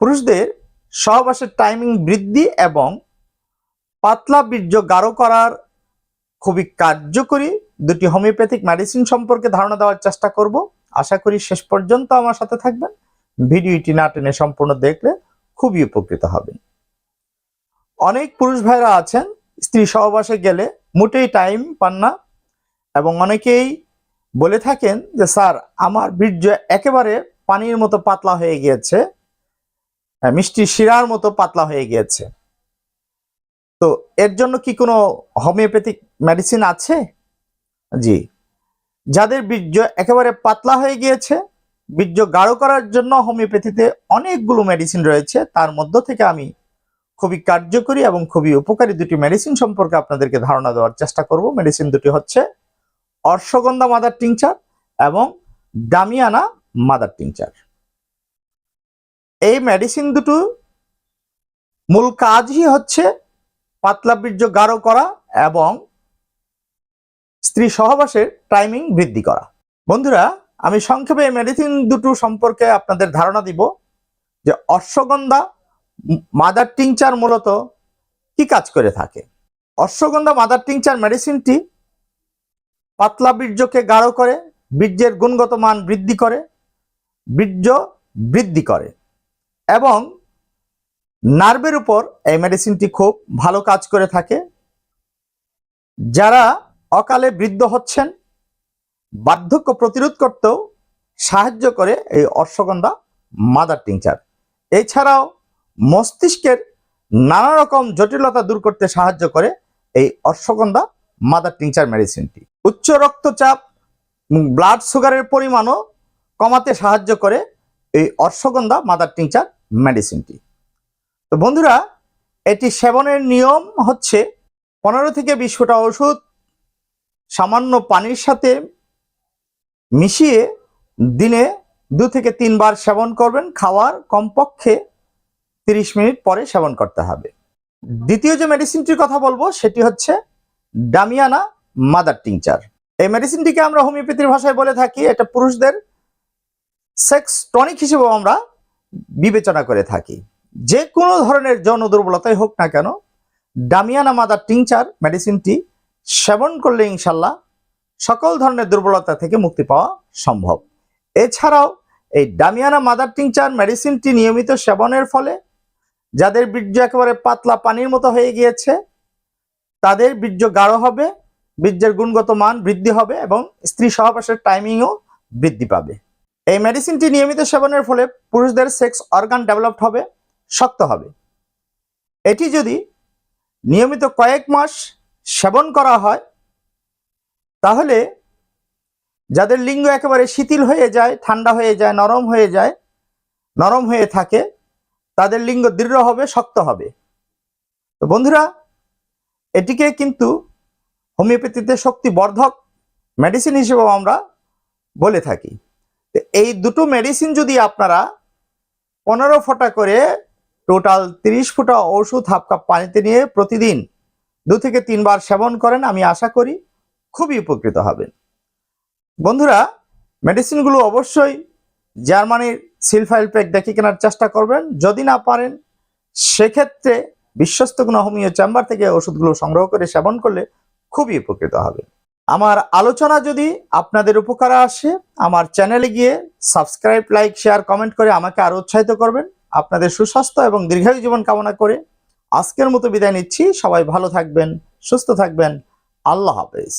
পুরুষদের সহবাসের টাইমিং বৃদ্ধি এবং পাতলা বীর্য গাঢ় করার খুবই কার্যকরী দুটি হোমিওপ্যাথিক মেডিসিন সম্পর্কে ধারণা দেওয়ার চেষ্টা করব। আশা করি শেষ পর্যন্ত আমার সাথে থাকবেন। ভিডিওটি না টেনে সম্পূর্ণ দেখলে খুবই উপকৃত হবেন। অনেক পুরুষ ভাইরা আছেন, স্ত্রী সহবাসে গেলে মোটেই টাইম পান না এবং অনেকেই বলে থাকেন যে, স্যার, আমার বীর্য একেবারে পানির মতো পাতলা হয়ে গিয়েছে। মিষ্টি শিরার মতো পাতলা হয়ে গিয়েছে। তো এর জন্য কি কোনো হোমিওপ্যাথিক মেডিসিন আছে? জি। যাদের বীর্য একেবারে পাতলা হয়ে গিয়েছে, বীর্য গাঢ় করার জন্য হোমিওপ্যাথিতে অনেকগুলো মেডিসিন রয়েছে, তার মধ্য থেকে আমি খুবই কার্যকরী এবং খুবই উপকারী দুটি মেডিসিন সম্পর্কে আপনাদেরকে ধারণা দেওয়ার চেষ্টা করব। মেডিসিন দুটি হচ্ছে অর্শগন্ধা মাদার টিংচার এবং ডামিয়ানা মাদার টিংচার। এই মেডিসিন দুটো মূল কাজই হচ্ছে পাতলা বীর্য গাঢ় করা এবং স্ত্রী সহবাসের টাইমিং বৃদ্ধি করা। বন্ধুরা, আমি সংক্ষেপে এই মেডিসিন দুটো সম্পর্কে আপনাদের ধারণা দিব যে অশ্বগন্ধা মাদার টিংচার মূলত কি কাজ করে থাকে। অশ্বগন্ধা মাদার টিংচার মেডিসিনটি পাতলা বীর্যকে গাঢ় করে, বীর্যের গুণগত মান বৃদ্ধি করে, বীর্য বৃদ্ধি করে। এবং নার্ভের উপর এই মেডিসিনটি খুব ভালো কাজ করে থাকে। যারা অকালে বৃদ্ধ হচ্ছেন, বার্ধক্য প্রতিরোধ করতেও সাহায্য করে এই অশ্বগন্ধা মাদার টিংচার। এছাড়াও মস্তিষ্কের নানা রকম জটিলতা দূর করতে সাহায্য করে এই অশ্বগন্ধা মাদার টিংচার মেডিসিনটি। উচ্চ রক্তচাপ ব্লাড সুগারের পরিমাণও কমাতে সাহায্য করে এই অশ্বগন্ধা মাদার টিংচার মেডিসিনটি। তো বন্ধুরা, এটি সেবনের নিয়ম হচ্ছে পনেরো থেকে বিশ ফোঁটা ওষুধ সামান্য পানির সাথে মিশিয়ে দিনে দু থেকে তিনবার সেবন করবেন। খাওয়ার কমপক্ষে তিরিশ মিনিট পরে সেবন করতে হবে। দ্বিতীয় যে মেডিসিনটির কথা বলব, সেটি হচ্ছে ডামিয়ানা মাদার টিংচার। এই মেডিসিনটিকে আমরা হোমিওপ্যাথির ভাষায় বলে থাকি। এটা পুরুষদের সেক্স টনিক হিসেবেও আমরা বিবেচনা করে থাকি। যে কোনো ধরনের যৌন দুর্বলতাই হোক না কেন ডামিয়ানা মাদার টিংচার মেডিসিনটি সেবন করলে ইনশাল্লাহ সকল ধরনের দুর্বলতা থেকে মুক্তি পাওয়া সম্ভব। এছাড়াও এই ডামিয়ানা মাদার টিংচার মেডিসিনটি নিয়মিত সেবনের ফলে যাদের বীর্য একেবারে পাতলা পানির মতো হয়ে গিয়েছে, তাদের বীর্য গাঢ় হবে, বীর্যের গুণগত মান বৃদ্ধি হবে এবং স্ত্রী সহবাসের টাইমিংও বৃদ্ধি পাবে। এই মেডিসিনটি নিয়মিত সেবনের ফলে পুরুষদের সেক্স অর্গান ডেভেলপড হবে, শক্ত হবে। এটি যদি নিয়মিত কয়েক মাস সেবন করা হয়, তাহলে যাদের লিঙ্গ একেবারে শিথিল হয়ে যায়, ঠান্ডা হয়ে যায়, নরম হয়ে যায়, নরম হয়ে থাকে, তাদের লিঙ্গ দৃঢ় হবে, শক্ত হবে। তো বন্ধুরা, এটিকে কিন্তু হোমিওপ্যাথিতে শক্তি বর্ধক মেডিসিন হিসেবেও আমরা বলে থাকি। এই দুটো মেডিসিন যদি আপনারা পনেরো ফোঁটা করে টোটাল তিরিশ ফোঁটা ওষুধ হাফ কাপ পানিতে নিয়ে প্রতিদিন দু থেকে তিনবার সেবন করেন, আমি আশা করি খুবই উপকৃত হবেন। বন্ধুরা মেডিসিনগুলো অবশ্যই জার্মানির সিলফাইল প্যাক দেখে কেনার চেষ্টা করবেন। যদি না পারেন, সেক্ষেত্রে বিশ্বস্ত কোনো হোমিও চেম্বার থেকে ওষুধগুলো সংগ্রহ করে সেবন করলে খুবই উপকৃত হবে আমার আলোচনা যদি আপনাদের উপকারে আসে, আমার চ্যানেলে গিয়ে সাবস্ক্রাইব, লাইক, শেয়ার, কমেন্ট করে আমাকে আরও উৎসাহিত করবেন। আপনাদের সুস্বাস্থ্য এবং দীর্ঘায়ু জীবন কামনা করে আজকের মতো বিদায় নিচ্ছি। সবাই ভালো থাকবেন, সুস্থ থাকবেন। আল্লাহ হাফেজ।